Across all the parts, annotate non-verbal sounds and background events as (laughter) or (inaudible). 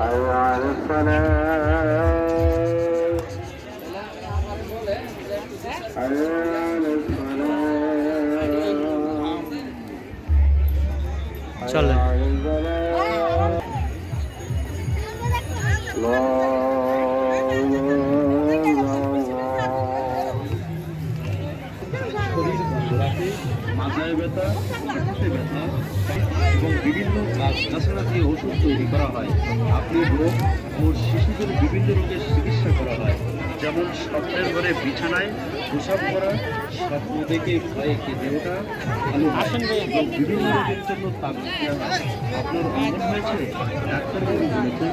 أو على الصلاة أو على الصلاة أو على الصلاة মাথায় ব্যথা হাঁটুতে ব্যথা এবং বিভিন্ন গাছ গাছড়া দিয়ে ওষুধ তৈরি করা হয়। আপনি রোগ ও শিশুদের বিভিন্ন রোগের চিকিৎসা করা হয়। যেমন স্বপ্নের ঘরে বিছানায় প্রসাব করা, স্বপ্ন দেখে ভয়ে কেঁদে ওঠা আসেন এবং বিভিন্ন রোগের জন্য তাবিজ দেওয়া। হয় আপনার অঙ্গন হয়েছে? ডাক্তারবাবু বলেছেন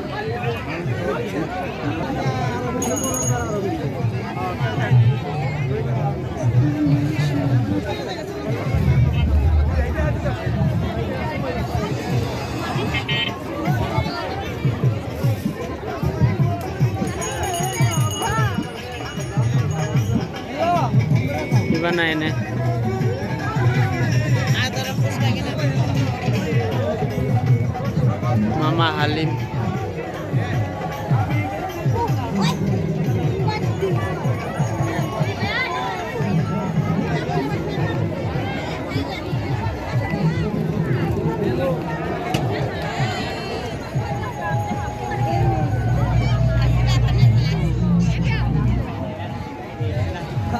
gimana na. Mama Halim.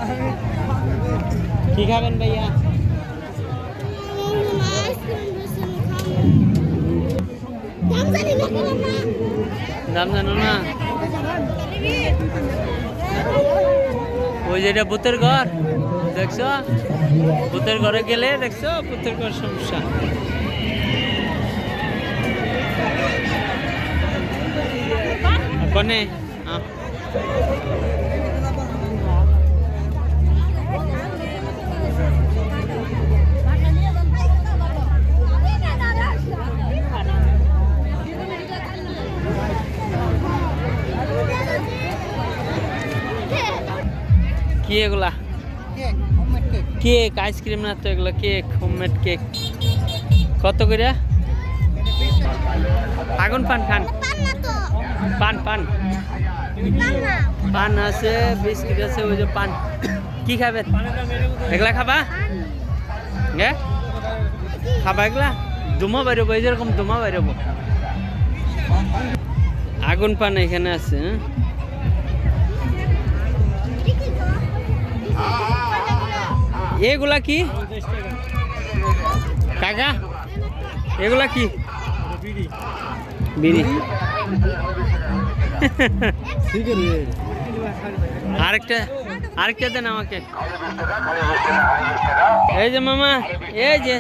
Thank (laughs) you. কি খাবেন ভাইয়া? দাম জানো না? ওই যেটা ভূতের ঘর, দেখছ? বুতের ঘরে গেলে, দেখছ? ভূতের ঘর সমস্যা। কোনে? আহ কি এগুলা কেক। আইসক্রিম না তো এগুলো কেক হোমমেড কেক। কত করে? আগুন পান খান। পান পান পান। আছে বিস্কিট আছে ওই যে পান। কি খাবেন? এগুলা খাবা? হ্যাঁ? খাবা এগুলা? দুমা বেরোবো এই যেরকম দুমা বেরোবো। আগুন পান এখানে আছে হ্যাঁ? এগুলা কি? কাকা, এগুলা কি? বিড়ি। আরেকটা আরেকটা দেন আমাকে। এই যে মামা, এই যে।